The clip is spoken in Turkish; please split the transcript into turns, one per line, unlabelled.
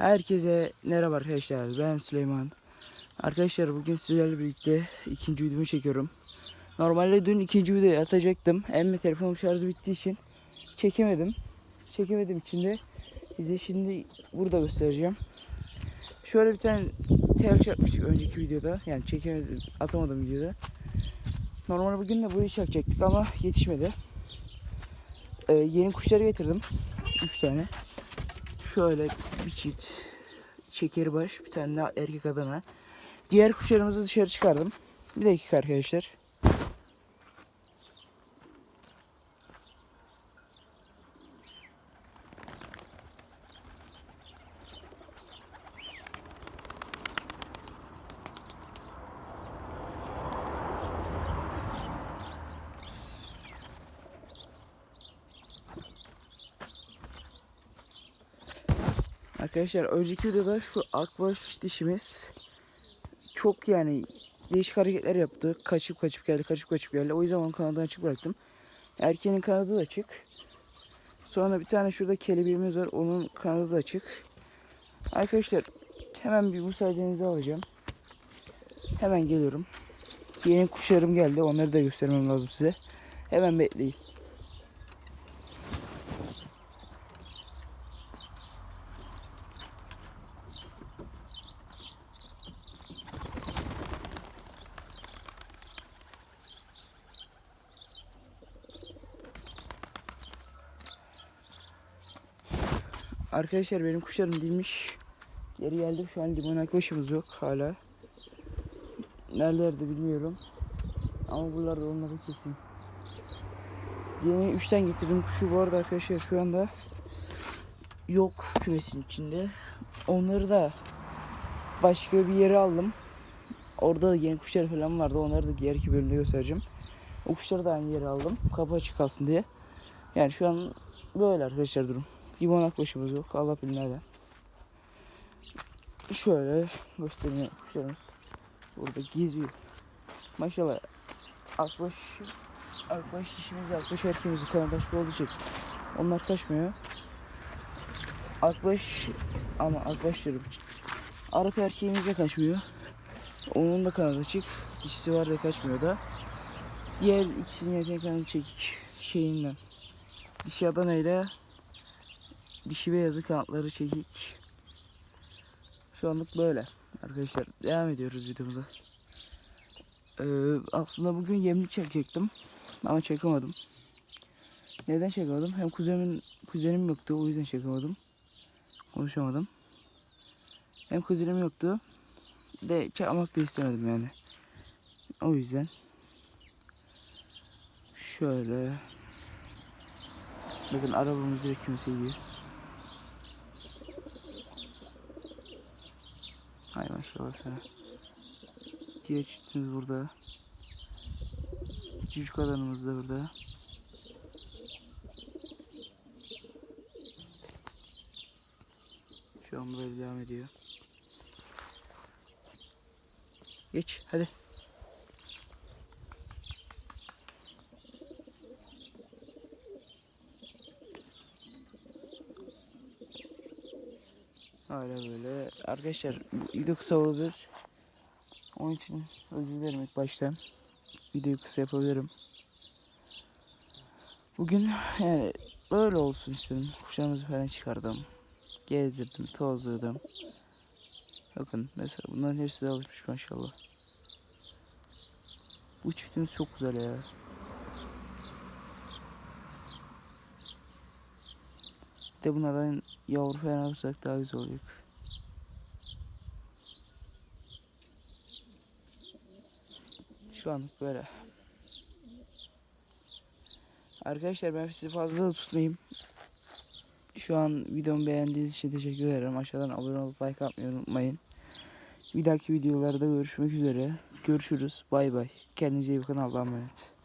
Herkese merhaba arkadaşlar. Ben Süleyman. Arkadaşlar bugün sizlerle birlikte ikinci videomu çekiyorum. Normalde dün ikinci videoyu atacaktım. De telefonum şarjı bittiği için çekemedim. Çekemedim için de size şimdi burada göstereceğim. Şöyle bir tane tel çarpmıştık önceki videoda. Yani çekemedim, atamadım videoda. Normalde bugün de burayı çakacaktık ama yetişmedi. Ee, yeni kuşları getirdim. 3 tane. Şöyle bir çift şekerbaş, bir tane daha erkek adana. Diğer kuşlarımızı dışarı çıkardım. Bir dakika arkadaşlar. Arkadaşlar önceki videoda şu akbaş dişimiz çok yani değişik hareketler yaptı. Kaçıp kaçıp geldi, kaçıp kaçıp geldi. O yüzden onun kanadını açık bıraktım. Erkeğin kanadı da açık. Sonra bir tane şurada kelebeğimiz var. Onun kanadı da açık. Arkadaşlar hemen bir müsaadenizi alacağım. Hemen geliyorum. Yeni kuşlarım geldi. Onları da göstermem lazım size. Hemen bekleyin. Arkadaşlar benim kuşlarım değilmiş. Geri geldim şu an limon arkadaşımız yok hala. Nerelerde bilmiyorum. Ama buralarda onları kesin. Yeni 3'ten getirdim kuşu bu arada arkadaşlar şu anda yok kümesin içinde. Onları da başka bir yere aldım. Orada da yeni kuşlar falan vardı. Onları da diğer iki bölümde göstereceğim. O kuşları da aynı yere aldım. Kapı açık kalsın diye. Yani şu an böyle arkadaşlar durum. Limon akbaşımız yok. Allah bilir nerede. Şöyle göstereyim kuşlarımız. Burada geziyor. Maşallah akbaş akbaş dişimiz akbaş erkeğimizi kanadaş olduğu için onlar kaçmıyor. Akbaş ama akbaş diyorum. Arap erkeğimiz de kaçmıyor. Onun da kanadı açık. Dişisi var da kaçmıyor da. Diğer ikisinin yetenek kanadı çekik şeyinden. Dişi Adana dişi beyazı kanatları çekik. Şu anlık böyle. Arkadaşlar devam ediyoruz videomuza. Ee, aslında bugün yemlik çekecektim. Ama çekemedim. Neden çekemedim? Hem kuzenimin kuzenim yoktu o yüzden çekemedim. Konuşamadım. Hem kuzenim yoktu. De çakmak da istemedim yani. O yüzden. Şöyle. Bakın arabamız direkt kimse gidiyor. Sana. Diğer çiftimiz burada. Cücük alanımız da burada. Şu an böyle devam ediyor. Geç hadi. Hala böyle. Arkadaşlar video kısa olabilir. Onun için özür dilerim ilk baştan. Videoyu kısa yapabilirim. Bugün yani böyle olsun istedim. Kuşlarımızı falan çıkardım. Gezdirdim, tozdurdım. Bakın mesela bunların hepsi de alışmış maşallah. Bu çiftimiz çok güzel ya. De bunlardan yavru falan alırsak daha güzel olacak. Şu anlık böyle. Arkadaşlar ben sizi fazla da tutmayayım. Şu an videomu beğendiğiniz için teşekkür ederim. Aşağıdan abone olup like atmayı unutmayın. Bir dahaki videolarda görüşmek üzere. Görüşürüz. Bay bay. Kendinize iyi bakın. Allah'a emanet.